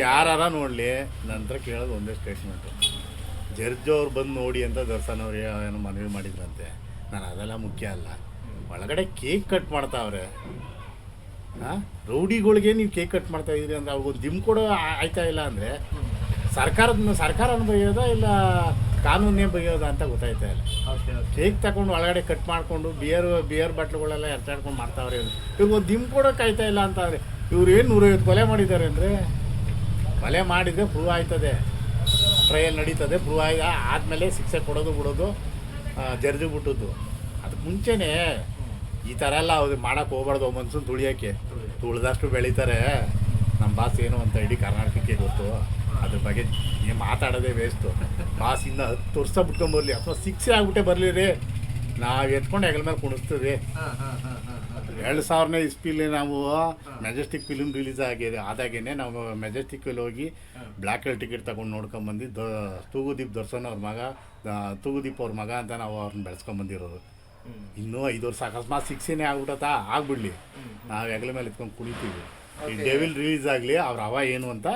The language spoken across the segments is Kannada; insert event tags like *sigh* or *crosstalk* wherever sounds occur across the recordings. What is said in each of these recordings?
ಯಾರಾರ ನೋಡಲಿ ನಂತರ ಕೇಳೋದು ಒಂದೇ ಸ್ಟೇಟ್ಮೆಂಟು ಜಡ್ಜ್ ಅವ್ರು ಬಂದು ನೋಡಿ ಅಂತ ದರ್ಶನ್ ಅವ್ರು ಏನೋ ಮನವಿ ಮಾಡಿದ್ರಂತೆ. ನಾನು ಅದೆಲ್ಲ ಮುಖ್ಯ ಅಲ್ಲ. ಒಳಗಡೆ ಕೇಕ್ ಕಟ್ ಮಾಡ್ತಾವ್ರೆ. ಹಾಂ? ರೌಡಿಗಳಿಗೆ ನೀವು ಕೇಕ್ ಕಟ್ ಮಾಡ್ತಾ ಇದ್ದೀರಿ ಅಂದ್ರೆ ಅವ್ರಿಗೊಂದು ದಿಮ್ ಕೊಡೋ ಆಯ್ತಾ ಇಲ್ಲ ಅಂದರೆ ಸರ್ಕಾರದ ಸರ್ಕಾರನ ಬಗೆಯೋದ ಇಲ್ಲ ಕಾನೂನೇ ಬಗೆಯೋದ ಅಂತ ಗೊತ್ತಾಯ್ತಾ ಇಲ್ಲ. ಕೇಕ್ ತಗೊಂಡು ಒಳಗಡೆ ಕಟ್ ಮಾಡಿಕೊಂಡು ಬಿಯರ್ ಬಿಯರ್ ಬಾಟ್ಲುಗಳೆಲ್ಲ ಎರ್ಚಾಡ್ಕೊಂಡು ಮಾಡ್ತಾವ್ರೆ ಇವ್ರಿಗೆ ಒಂದು ದಿಮ್ ಕೊಡೋಕೆ ಆಯ್ತಾ ಇಲ್ಲ ಅಂತ ಅಂದರೆ. ಇವ್ರು ಏನು ನೂರೈವತ್ತು ಕೊಲೆ ಮಾಡಿದ್ದಾರೆ ಅಂದರೆ? ಕೊಲೆ ಮಾಡಿದರೆ ಪ್ರೂವ್ ಆಯ್ತದೆ. ಟ್ರಯಲ್ ನಡೀತದೆ ಪ್ರೂವ್ ಆಯ್ ಆದಮೇಲೆ ಶಿಕ್ಷೆ ಕೊಡೋದು ಬಿಡೋದು ಜರ್ಜು ಬಿಟ್ಟದ್ದು. ಅದಕ್ಕೆ ಮುಂಚೆನೇ ಈ ಥರ ಎಲ್ಲ ಅವ್ರು ಮಾಡೋಕ್ಕೆ ಹೋಗ್ಬಾರ್ದು ಮನ್ಸೂನ್ ತುಳಿಯೋಕ್ಕೆ. ತುಳಿದಷ್ಟು ಬೆಳೀತಾರೆ. ನಮ್ಮ ಬಾಸ್ ಏನು ಅಂತ ಇಡೀ ಕರ್ನಾಟಕಕ್ಕೆ ಗೊತ್ತು. ಅದ್ರ ಬಗ್ಗೆ ಏನು ಮಾತಾಡೋದೇ ವೇಸ್ಟು ಬಾಸ್ ಇನ್ನು ಹತ್ತು ವರ್ಷ ಬಿಟ್ಕೊಂಬರ್ಲಿ ಅಥವಾ ಶಿಕ್ಷೆ ಆಗ್ಬಿಟ್ಟೆ ಬರಲಿ ರೀ. ನಾವು ಎತ್ಕೊಂಡು ಹೆಗಲ ಮೇಲೆ ಕುಣಿಸ್ತೀವಿ. ಎರಡು ಸಾವಿರನೇ ಇಸ್ಪೀಲಿ ನಾವು ಮೆಜೆಸ್ಟಿಕ್ ಫಿಲ್ಮ್ ರಿಲೀಸ್ ಆಗಿದೆ ಆದಾಗೇನೆ ನಾವು ಮೆಜೆಸ್ಟಿಕ್ಕಲ್ಲಿ ಹೋಗಿ ಬ್ಲ್ಯಾಕ್ ಹೆಲ್ ಟಿಕೆಟ್ ತಗೊಂಡು ನೋಡ್ಕೊಂಬಂದು ದ ತೂಗುದೀಪ್ ದರ್ಶನ್ ಅವ್ರ ಮಗ ತೂಗುದೀಪ್ ಅವ್ರ ಮಗ ಅಂತ ನಾವು ಅವ್ರನ್ನ ಬೆಳೆಸ್ಕೊಂಬಂದಿರೋದು ಇನ್ನೂ ಐದು ವರ್ಷ ಅಕಸ್ಮಾತ್ ಸಿಕ್ಸಿನೇ ಆಗ್ಬಿಟ್ಟತಾ ಆಗ್ಬಿಡ್ಲಿ. ನಾವು ಹೆಗಲ ಮೇಲೆ ಎತ್ಕೊಂಡು ಕುಣಿತೀವಿ. ಈ ಡೆವಿಲ್ ರಿಲೀಸ್ ಆಗಲಿ ಅವ್ರ ಅವ ಏನು ಅಂತ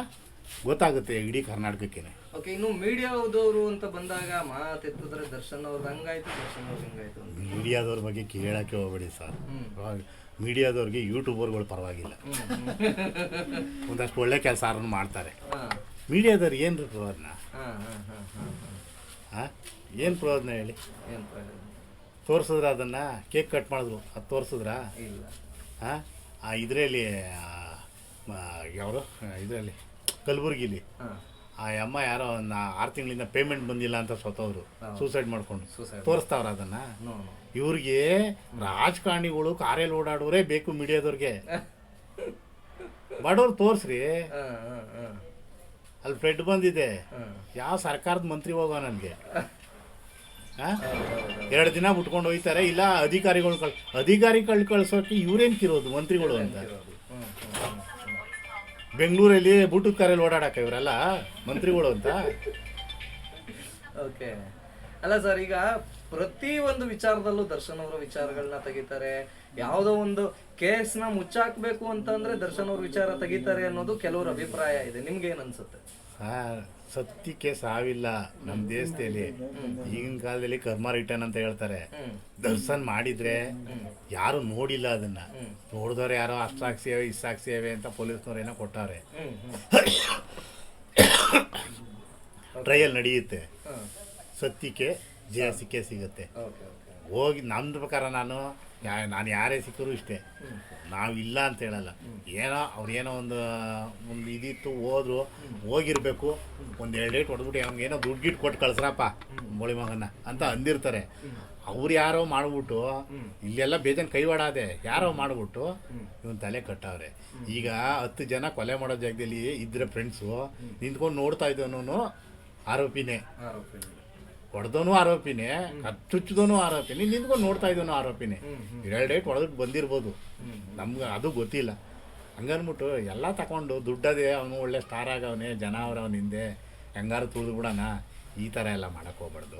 ಗೊತ್ತಾಗುತ್ತೆ ಇಡೀ ಕರ್ನಾಟಕಕ್ಕೇನೆ. ಓಕೆ ಇನ್ನು ಮೀಡಿಯಾದವರು ಅಂತ ಬಂದಾಗ ಮಾತೆತ್ತಿದ್ರೆ ದರ್ಶನ್ ಅವ್ರದ್ದು ಹಂಗಾಯ್ತು ದರ್ಶನ್ ಅವ್ರದ್ದು ಹಿಂಗಾಯ್ತು ಮೀಡಿಯಾದವ್ರ ಬಗ್ಗೆ ಕೇಳಕ್ಕೆ ಹೋಗ್ಬೇಡಿ ಸರ್. ಮೀಡಿಯಾದವ್ರಿಗೆ ಯೂಟ್ಯೂಬರ್ಗಳು ಪರವಾಗಿಲ್ಲ. ಒಂದಷ್ಟು ಒಳ್ಳೆ ಕೆಲಸ ಮಾಡ್ತಾರೆ. ಮೀಡಿಯಾದವ್ರಿಗೆ ಮೀಡಿಯಾದವ್ರು ಏನು ರೀ ಪ್ರಯೋಜನ? ಹಾಂ ಏನು ಪ್ರಯೋಜನ ಹೇಳಿ? ತೋರಿಸಿದ್ರ ಅದನ್ನು? ಕೇಕ್ ಕಟ್ ಮಾಡಿದ್ರು. ಅದು ತೋರಿಸಿದ್ರ? ಇಲ್ಲ. ಹಾಂ ಆ ಇದರಲ್ಲಿ ಯಾವರು? ಇದರಲ್ಲಿ ಕಲಬುರ್ಗಿಲಿ. ಹಾಂ. ಆ ಅಮ್ಮ ಯಾರೋ ಒಂದು ಆರು ತಿಂಗಳಿಂದ ಪೇಮೆಂಟ್ ಬಂದಿಲ್ಲ ಅಂತ ಸ್ವತವ್ರು ಸೂಸೈಡ್ ಮಾಡ್ಕೊಂಡು. ತೋರಿಸ್ತಾವ್ರ ಅದನ್ನ. ನೋ ನೋ ಇವ್ರಿಗೆ ರಾಜಕಾರಣಿಗಳು ಕಾರಲ್ಲಿ ಓಡಾಡೋರೇ ಬೇಕು ಮೀಡಿಯಾದವ್ರಿಗೆ. *laughs* ಬಡವ್ರು ತೋರಿಸ್ರಿ. ಅಲ್ಲಿ ಫ್ರೆಡ್ ಬಂದಿದೆ. ಯಾವ ಸರ್ಕಾರದ ಮಂತ್ರಿ ಹೋಗೋ ನನಗೆ? ಎರಡು ದಿನ ಬಿಟ್ಕೊಂಡು ಹೋಗ್ತಾರೆ ಇಲ್ಲ ಅಧಿಕಾರಿಗಳು ಕಳ್ ಅಧಿಕಾರಿಗಳು ಕಳ್ಸೋಕೆ ಇವ್ರೇನ್ ಕಿರೋದು ಮಂತ್ರಿಗಳು ಅಂತ? ಬೆಂಗಳೂರಲ್ಲಿ ಬ್ಲೂಟೂತ್ ಕಾರಲ್ಲಿ ಓಡಾಡಕ ಇವರೆಲ್ಲ ಮಂತ್ರಿಗಳು ಅಂತ? ಓಕೆ ಅಲ್ಲ ಸರ್ ಈಗ ಪ್ರತಿ ಒಂದು ವಿಚಾರದಲ್ಲೂ ದರ್ಶನ್ ಅವರ ವಿಚಾರಗಳನ್ನ ತೆಗಿತಾರೆ. ಯಾವುದೋ ಒಂದು ಕೇಸ್ನ ಮುಚ್ಚಾಕ್ಬೇಕು ಅಂತಂದ್ರೆ ದರ್ಶನ್ ಅವ್ರ ವಿಚಾರ ತೆಗಿತಾರೆ ಅನ್ನೋದು ಕೆಲವ್ರ ಅಭಿಪ್ರಾಯ ಇದೆ. ನಿಮ್ಗೆ ಏನ್ ಅನ್ಸುತ್ತೆ? ಸತ್ಯಕ್ಕೆ ಸಾವಿಲ್ಲ ನಮ್ಮ ದೇಶದಲ್ಲಿ. ಈಗಿನ ಕಾಲದಲ್ಲಿ ಕರ್ಮ ರಿಟರ್ನ್ ಅಂತ ಹೇಳ್ತಾರೆ. ದರ್ಶನ್ ಮಾಡಿದ್ರೆ ಯಾರು ನೋಡಿಲ್ಲ ಅದನ್ನ. ನೋಡಿದವ್ರು ಯಾರೋ ಅಷ್ಟು ಸಾಕ್ಷಿಯವೆ ಇಷ್ಟು ಸಾಕ್ಷಿಯವೆ ಅಂತ ಪೊಲೀಸ್ನವ್ರು ಏನೋ ಕೊಟ್ಟಾರೆ. ಹ್ಮ್ ಹ್ಮ್ ಟ್ರಯಲ್ ನಡೆಯುತ್ತೆ. ಸತ್ಯಕ್ಕೆ ಜಯ ಸಿಕ್ಕೇ ಸಿಗುತ್ತೆ. ಹೋಗಿ ನನ್ನ ಪ್ರಕಾರ ನಾನು ಯಾ, ನಾನು ಯಾರೇ ಸಿಕ್ಕರೂ ಇಷ್ಟೇ. ನಾವು ಇಲ್ಲ ಅಂತ ಹೇಳಲ್ಲ. ಏನೋ ಅವ್ರೇನೋ ಒಂದು ಒಂದು ಇದಿತ್ತು, ಹೋದ್ರು, ಹೋಗಿರ್ಬೇಕು. ಒಂದು ಎರಡು ಡೇಟ್ ಹೊಡೆದ್ಬಿಟ್ಟು ಅವ್ನಿಗೆ ಏನೋ ದುಡ್ಡು ಗಿಟ್ಟು ಕೊಟ್ಟು ಕಳ್ಸ್ರಪ್ಪ ಮೋಳಿ ಮಗನ ಅಂತ ಅಂದಿರ್ತಾರೆ. ಅವ್ರು ಯಾರೋ ಮಾಡ್ಬಿಟ್ಟು, ಇಲ್ಲೆಲ್ಲ ಬೇಜನ್ ಕೈವಾಡಾದೆ ಯಾರೋ ಮಾಡ್ಬಿಟ್ಟು ಇವನ್ ತಲೆ ಕಟ್ಟವ್ರೆ. ಈಗ ಹತ್ತು ಜನ ಕೊಲೆ ಮಾಡೋ ಜಾಗದಲ್ಲಿ ಇದ್ರೆ ಫ್ರೆಂಡ್ಸು ನಿಂತ್ಕೊಂಡು ನೋಡ್ತಾ ಇದ್ದವನು ಆರೋಪಿನೇ. ಆರೋಪಿ ಹೊಡೆದವನು ಆರೋಪಿನೇ ಕಚ್ಚುಚ್ಚದವನು ಆರೋಪಿನಿ ನಿಂತ್ಕೊಂಡು ನೋಡ್ತಾ ಇದ್ದೋನು ಆರೋಪಿನೇ. ಎರಡು ಡೇಟ್ ಹೊಡೆದ್ಬಿಟ್ಟು ಬಂದಿರ್ಬೋದು. ನಮ್ಗೆ ಅದು ಗೊತ್ತಿಲ್ಲ. ಹಂಗನ್ಬಿಟ್ಟು ಎಲ್ಲ ತಗೊಂಡು ದುಡ್ಡದೇ ಅವನು ಒಳ್ಳೆ ಸ್ಟಾರ್ ಆಗವನೇ ಜನ ಅವ್ರ ಅವನ ಹಿಂದೆ ಹೆಂಗಾರು ತುಳಿದು ಬಿಡೋಣ ಈ ಥರ ಎಲ್ಲ ಮಾಡಕ್ ಹೋಗ್ಬಾರ್ದು.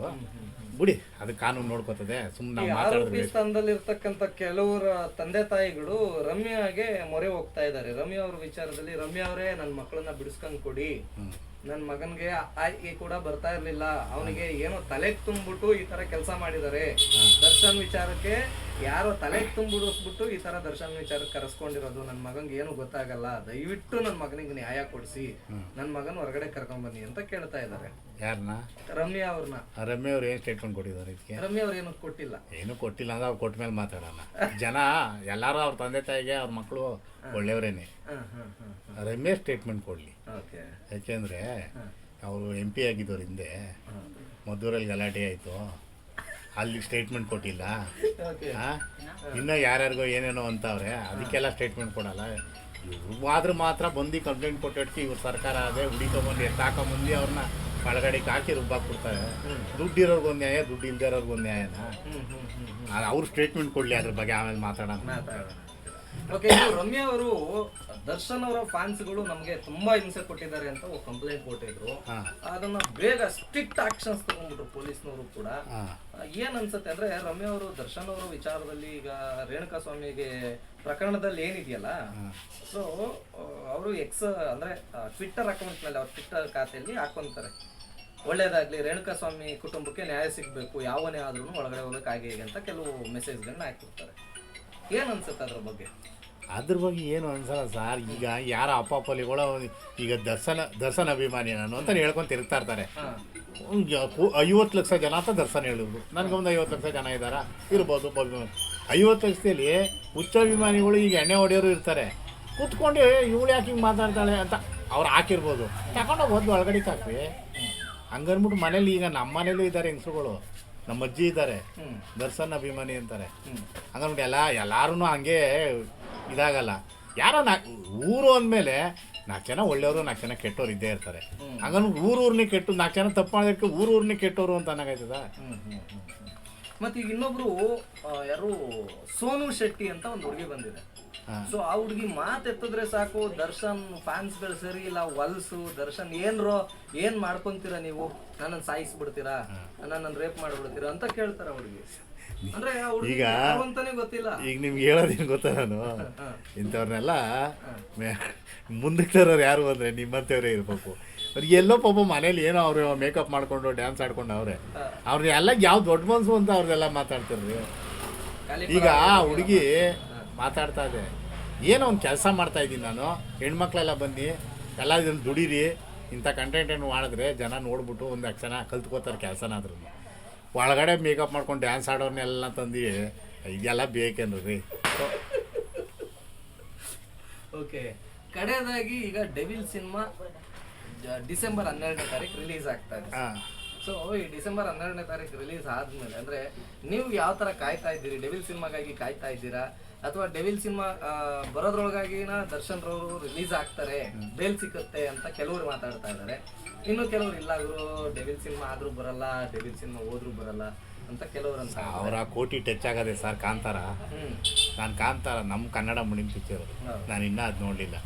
ಬಿಡಿ ಅದು ಕಾನೂನು ನೋಡ್ಕೋತದೆ ಸುಮ್ಮನೆ ಈ ನಾವು ಆರೋಪಿ ಮಾತಾಡಿದ್ರೆ ಸ್ಥಾನದಲ್ಲಿ ಇರ್ತಕ್ಕಂಥ ಕೆಲವರ ತಂದೆ ತಾಯಿಗಳು ರಮ್ಯಾಗೆ ಮೊರೆ ಹೋಗ್ತಾ ಇದ್ದಾರೆ. ರಮ್ಯಾ ಅವ್ರ ವಿಚಾರದಲ್ಲಿ ರಮ್ಯಾ ಅವರೇ ನನ್ನ ಮಕ್ಕಳನ್ನ ಬಿಡಿಸ್ಕೊಂಡು ಕೊಡಿ. ನನ್ನ ಮಗನ್ಗೆ ಆಯ್ಕೆ ಕೂಡ ಬರ್ತಾ ಇರ್ಲಿಲ್ಲ. ಅವನಿಗೆ ಏನೋ ತಲೆ ತುಂಬಿಟ್ಟು ಈ ತರ ಕೆಲಸ ಮಾಡಿದ್ದಾರೆ ದರ್ಶನ್ ವಿಚಾರಕ್ಕೆ ಯಾರೋ ತಲೆ ತುಂಬಿಡಿಸ್ಬಿಟ್ಟು ಈ ತರ ದರ್ಶನ್ ವಿಚಾರಕ್ಕೆ ಕರೆಸ್ಕೊಂಡಿರೋದು ನನ್ನ ಮಗನ್ಗೆ ಏನು ಗೊತ್ತಾಗಲ್ಲ. ದಯವಿಟ್ಟು ನನ್ನ ಮಗನಿಗೆ ನ್ಯಾಯ ಕೊಡಿಸಿ. ನನ್ನ ಮಗನ ಹೊರಗಡೆ ಕರ್ಕೊಂಡ್ ಬನ್ನಿ ಅಂತ ಕೇಳ್ತಾ ಇದ್ದಾರೆ ಯಾರನ್ನ ರಮ್ಯಾ ಅವ್ರನ್ನ ರಮ್ಯಾ ಅವ್ರು ಏನು ಸ್ಟೇಟ್ಮೆಂಟ್ ಕೊಟ್ಟಿದ್ದಾರೆ ಇದಕ್ಕೆ? ರಮ್ಯಾ ಅವ್ರು ಏನು ಕೊಟ್ಟಿಲ್ಲ. ಏನು ಕೊಟ್ಟಿಲ್ಲ ಅಂದ್ರೆ ಅವ್ರು ಕೊಟ್ಟ ಮೇಲೆ ಮಾತಾಡೋಣ. ಜನ ಎಲ್ಲರೂ ಅವ್ರ ತಂದೆ ತಾಯಿಗೆ ಅವ್ರ ಮಕ್ಕಳು ಒಳ್ಳೆಯವರೇನೆ. ರಮ್ಯ ಸ್ಟೇಟ್ಮೆಂಟ್ ಕೊಡಲಿ. ಯಾಕೆಂದರೆ ಅವರು ಎಂ ಪಿ ಆಗಿದ್ದವ್ರ ಹಿಂದೆ. ಮದ್ದೂರಲ್ಲಿ ಗಲಾಟೆ ಆಯಿತು. ಅಲ್ಲಿ ಸ್ಟೇಟ್ಮೆಂಟ್ ಕೊಟ್ಟಿಲ್ಲ? ಇನ್ನೂ ಯಾರ್ಯಾರಿಗೋ ಏನೇನೋ ಅಂತವ್ರೆ ಅದಕ್ಕೆಲ್ಲ ಸ್ಟೇಟ್ಮೆಂಟ್ ಕೊಡಲ್ಲ. ಇವ್ರು ಆದ್ರೆ ಮಾತ್ರ ಬಂದು ಕಂಪ್ಲೇಂಟ್ ಕೊಟ್ಟಿಟ್ಟು ಇವ್ರ ಸರ್ಕಾರ ಅದೇ ಹುಡಿಕೊಂಬಂದು ಎತ್ತಾಕೊಂಬಂದು ಅವ್ರನ್ನ ಒಳಗಡೆಗೆ ಹಾಕಿ ರುಬ್ಬಾಕ್ಬಿಡ್ತಾರೆ ದುಡ್ಡು ಇರೋರ್ಗೊಂದು ನ್ಯಾಯ ದುಡ್ಡು ಇಲ್ದೇ ಇರೋರ್ಗೊಂದು ನ್ಯಾಯನ? ಅವ್ರು ಸ್ಟೇಟ್ಮೆಂಟ್ ಕೊಡಲಿ ಅದ್ರ ಬಗ್ಗೆ ಆಮೇಲೆ ಮಾತಾಡೋಣ. ಓಕೆ ರಮ್ಯಾ ಅವರು ದರ್ಶನ್ ಅವರ ಫ್ಯಾನ್ಸ್ಗಳು ನಮಗೆ ತುಂಬಾ ಹಿಂಸೆ ಕೊಟ್ಟಿದ್ದಾರೆ ಅಂತ ಕಂಪ್ಲೇಂಟ್ ಕೊಟ್ಟಿದ್ರು. ಅದನ್ನ ಬೇಗ ಸ್ಟ್ರಿಕ್ಟ್ ಆಕ್ಷನ್ಸ್ ತಗೊಂಡ್ಬಿಟ್ರು ಪೊಲೀಸ್ನವರು ಕೂಡ. ಏನ್ ಅನ್ಸುತ್ತೆ ಅಂದ್ರೆ ರಮ್ಯಾ ಅವರು ದರ್ಶನ್ ಅವರ ವಿಚಾರದಲ್ಲಿ ಈಗ ರೇಣುಕಾ ಸ್ವಾಮಿಗೆ ಪ್ರಕರಣದಲ್ಲಿ ಏನಿದೆಯಲ್ಲ ಸೊ ಅವರು ಎಕ್ಸ್ ಅಂದ್ರೆ ಟ್ವಿಟ್ಟರ್ ಅಕೌಂಟ್ ಮೇಲೆ ಅವ್ರ ಟ್ವಿಟ್ಟರ್ ಖಾತೆಯಲ್ಲಿ ಹಾಕೊಂತಾರೆ. ಒಳ್ಳೇದಾಗ್ಲಿ ರೇಣುಕಾ ಸ್ವಾಮಿ ಕುಟುಂಬಕ್ಕೆ ನ್ಯಾಯ ಸಿಗ್ಬೇಕು ಯಾವನೇ ಆದ್ರೂ ಒಳಗಡೆ ಹೋಗಬೇಕಾಗಿ ಹಾಗೆ ಹೀಗೆ ಅಂತ ಕೆಲವು ಮೆಸೇಜ್ಗಳನ್ನ ಹಾಕಿರ್ತಾರೆ ಏನ್ ಅನ್ಸುತ್ತೆ ಅದ್ರ ಬಗ್ಗೆ? ಅದ್ರ ಬಗ್ಗೆ ಏನು ಅನ್ಸಲ್ಲ ಸರ್. ಈಗ ಯಾರ ಅಪ್ಪ ಈಗ ದರ್ಶನ ದರ್ಶನ ಅಭಿಮಾನಿ ನಾನು ಅಂತ ಹೇಳ್ಕೊಂಡು ತಿರುಗ್ತಾ ಇರ್ತಾರೆ. ಐವತ್ತು ಲಕ್ಷ ಜನ ಅಂತ ದರ್ಶನ ಹೇಳಿದ್ರು ನನಗೊಂದು ಐವತ್ತು ಲಕ್ಷ ಜನ ಇದ್ದಾರಾ ಇರ್ಬೋದು ಬೋದು. ಐವತ್ತು ಲಕ್ಷದಲ್ಲಿ ಅಭಿಮಾನಿಗಳು ಈಗ ಎಣ್ಣೆ ಹೊಡೆಯೋರು ಇರ್ತಾರೆ. ಕೂತ್ಕೊಂಡು ಇವಳು ಯಾಕೆ ಹಿಂಗೆ ಮಾತಾಡ್ತಾಳೆ? ಅಂತ ಅವ್ರು ಹಾಕಿರ್ಬೋದು. ತಗೊಂಡೋಗಿ ಒಂದು ಒಳಗಡೆ ಹಾಕ್ವಿ ಹಂಗನ್ಬಿಟ್ಟು ಮನೇಲಿ ಈಗ ನಮ್ಮ ಮನೇಲೂ ಇದ್ದಾರೆ ಹೆಂಗಸುಗಳು ನಮ್ಮ ಅಜ್ಜಿ ಇದ್ದಾರೆ. ದರ್ಶನ್ ಅಭಿಮಾನಿ ಅಂತಾರೆ. ಹಂಗಂದ್ಬಿಟ್ಟು ಎಲ್ಲ ಎಲ್ಲಾರು ಹಂಗೆ ಇದಾಗಲ್ಲ. ಯಾರೋ ನಾ ಊರು ಅಂದಮೇಲೆ ನಾಲ್ಕು ಜನ ಒಳ್ಳೆಯವರು ನಾಲ್ಕು ಜನ ಕೆಟ್ಟವ್ರು ಇದ್ದೇ ಇರ್ತಾರೆ. ಹಂಗಂದ್ರೆ ಹಂಗನ್ಬಿಟ್ಟು ಊರು ಊರ್ನೇ ಕೆಟ್ಟು ನಾಲ್ಕು ಜನ ತಪ್ಪು ಮಾಡೋದಕ್ಕೆ ಊರು ಊರ್ನೇ ಕೆಟ್ಟವರು ಅಂತ ಅನ್ನಾಗೈತದ. ಮತ್ತೆ ಈಗ ಇನ್ನೊಬ್ರು ಯಾರು ಸೋನು ಶೆಟ್ಟಿ ಅಂತ ಒಂದು ಹುಡುಗಿ ಬಂದಿದೆ. ಸೊ ಆ ಹುಡುಗಿ ಮಾತೆತ್ತಿದ್ರೆ ಸಾಕು ದರ್ಶನ್ ಫ್ಯಾನ್ಸ್ಗಳು ಸರಿ ಇಲ್ಲ ವಲ್ಸು ದರ್ಶನ್ ಏನ್ರೋ ಏನ್ ಮಾಡ್ಕೊಂತೀರ ನೀವು? ನನ್ನನ್ನು ಸಾಯಿಸ್ಬಿಡ್ತೀರಾ? ನನ್ನ ರೇಪ್ ಮಾಡ್ಬಿಡ್ತೀರಾ ಅಂತ ಕೇಳ್ತಾರ ಹುಡುಗಿ ಅಂದ್ರೆ ಈಗ- ಅಂತಾನೆ ಗೊತ್ತಿಲ್ಲ. ಈಗ ನಿಮ್ಗೆ ಹೇಳೋದೇನು ಗೊತ್ತಾ ನಾನು. ಇಂಥವ್ರನ್ನೆಲ್ಲ ಮುಂದಕ್ಕೆ ತರೋರು ಯಾರು ಅಂದ್ರೆ ನಿಮ್ಮಂತವ್ರೇ ಇರ್ಬೇಕು. ಅವ್ರಿಗೆ ಎಲ್ಲೋ ಪಾಪ ಮನೇಲಿ ಏನೋ ಅವರು ಮೇಕಪ್ ಮಾಡ್ಕೊಂಡು ಡ್ಯಾನ್ಸ್ ಆಡ್ಕೊಂಡು ಅವ್ರೆ. ಅವ್ರನ್ನೆಲ್ಲ ಯಾವ ದೊಡ್ಡ ಮನ್ಸು ಅಂತ ಅವ್ರದೆಲ್ಲ ಮಾತಾಡ್ತಿರ್ರಿ. ಈಗ ಹುಡುಗಿ ಮಾತಾಡ್ತಾ ಇದೆ. ಏನೋ ಒಂದು ಕೆಲಸ ಮಾಡ್ತಾ ಇದ್ದೀನಿ ನಾನು. ಹೆಣ್ಮಕ್ಳೆಲ್ಲ ಬನ್ನಿ ಎಲ್ಲ ಇದನ್ನು ದುಡೀರಿ. ಇಂಥ ಕಂಟೆಂಟನ್ನು ಮಾಡಿದ್ರೆ ಜನ ನೋಡ್ಬಿಟ್ಟು ಒಂದು ಜನ ಕಲ್ತ್ಕೋತಾರೆ ಕೆಲಸನಾದ್ರೂ ಒಳಗಡೆ ಮೇಕಪ್ ಮಾಡ್ಕೊಂಡು ಡ್ಯಾನ್ಸ್ ಆಡೋರ್ನೆಲ್ಲ ತಂದು ಇದೆಲ್ಲ ರೀ ಓಕೆ ಕಡೆಯದಾಗಿ ಈಗ ಡೆವಿಲ್ ಸಿನಿಮಾ ಡಿಸೆಂಬರ್ ಹನ್ನೆರಡನೇ ತಾರೀಕು ರಿಲೀಸ್ ಆಗ್ತಾ ಇದೆ. ಸೊ ಈ ಡಿಸೆಂಬರ್ ಹನ್ನೆರಡನೇ ತಾರೀಕು ರಿಲೀಸ್ ಆದ್ಮೇಲೆ ಅಂದ್ರೆ ನೀವು ಯಾವ ತರ ಕಾಯ್ತಾ ಇದ್ದೀರಿ? ಡೆವಿಲ್ ಸಿನಿಮಾಗಾಗಿ ಕಾಯ್ತಾ ಇದ್ದೀರಾ? ಅಥವಾ ಡೆವಿಲ್ ಸಿನಿಮಾ ಬರೋದ್ರೊಳಗಾಗಿನ ದರ್ಶನ್ ರವರು ರಿಲೀಸ್ ಆಗ್ತಾರೆ ಬೇಲ್ ಸಿಕ್ಕುತ್ತೆ ಅಂತ ಕೆಲವರು ಮಾತಾಡ್ತಾ ಇದ್ದಾರೆ ಇನ್ನು ಕೆಲವರು ಇಲ್ಲ ಗುರು ಡೆವಿಲ್ ಸಿನಿಮಾ ಆದ್ರೂ ಬರಲ್ಲ ಡೆವಿಲ್ ಸಿನಿಮಾ ಹೋದ್ರೂ ಬರಲ್ಲ ಅಂತ ಕೆಲವರು ಅಂತ ಅವರ ಕೋಟಿ ಟಚ್ ಆಗದೆ ಸರ್ ಕಾಂತಾರ? ಹ್ಮ್. ನಾನು ಕಾಂತಾರ ನಮ್ಮ ಕನ್ನಡ ಮುಡಿನ ಪಿಕ್ಚರ್ ನಾನು ಇನ್ನೂ ಅದು ನೋಡಲಿಲ್ಲ.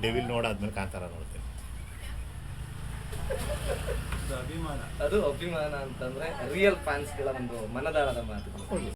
ಡೆವಿಲ್ ನೋಡಾದ್ಮೇಲೆ ಕಾಂತಾರ ನೋಡ್ತೀನಿ. ಅದು ಅಭಿಮಾನ. ಅಂತಂದ್ರೆ ರಿಯಲ್ ಫ್ಯಾನ್ಸ್ಗಳ ಒಂದು ಮನದಾಳದ ಮಾತು.